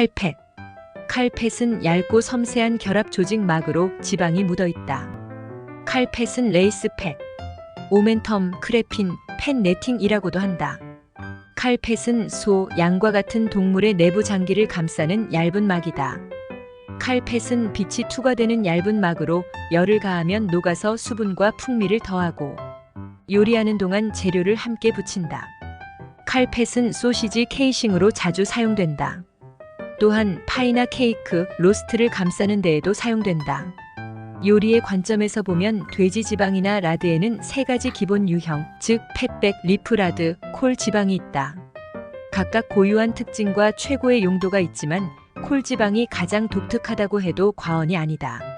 칼펫. 칼펫은 얇고 섬세한 결합 조직 막으로 지방이 묻어 있다. 칼펫은 레이스팩, 오멘텀, 크레핀, 펜 네팅이라고도 한다. 칼펫은 소, 양과 같은 동물의 내부 장기를 감싸는 얇은 막이다. 칼펫은 빛이 투과되는 얇은 막으로 열을 가하면 녹아서 수분과 풍미를 더하고 요리하는 동안 재료를 함께 붙인다. 칼펫은 소시지 케이싱으로 자주 사용된다. 또한 파이나 케이크, 로스트를 감싸는 데에도 사용된다. 요리의 관점에서 보면 돼지 지방이나 라드에는 세 가지 기본 유형, 즉 팻백, 리프라드, 콜 지방이 있다. 각각 고유한 특징과 최고의 용도가 있지만 콜 지방이 가장 독특하다고 해도 과언이 아니다.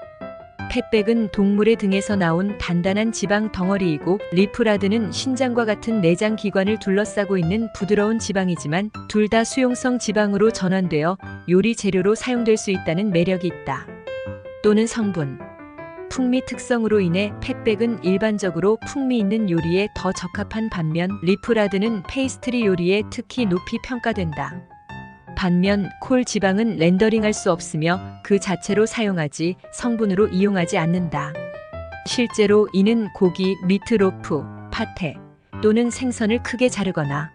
팻백은 동물의 등에서 나온 단단한 지방 덩어리이고 리프라드는 신장과 같은 내장 기관을 둘러싸고 있는 부드러운 지방이지만 둘 다 수용성 지방으로 전환되어 요리 재료로 사용될 수 있다는 매력이 있다. 또는 성분. 풍미 특성으로 인해 팻백은 일반적으로 풍미 있는 요리에 더 적합한 반면 리프라드는 페이스트리 요리에 특히 높이 평가된다. 반면 콜 지방은 렌더링할 수 없으며 그 자체로 사용하지 성분으로 이용하지 않는다. 실제로 이는 고기, 미트로프, 파테 또는 생선을 크게 자르거나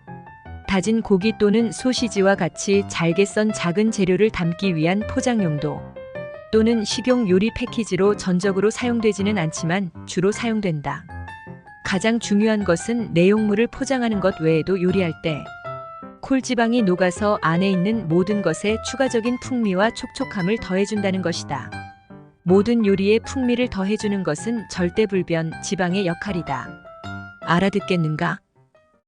다진 고기 또는 소시지와 같이 잘게 썬 작은 재료를 담기 위한 포장 용도 또는 식용 요리 패키지로 전적으로 사용되지는 않지만 주로 사용된다. 가장 중요한 것은 내용물을 포장하는 것 외에도 요리할 때 콜지방이 녹아서 안에 있는 모든 것에 추가적인 풍미와 촉촉함을 더해준다는 것이다. 모든 요리에 풍미를 더해주는 것은 절대불변 지방의 역할이다. 알아듣겠는가?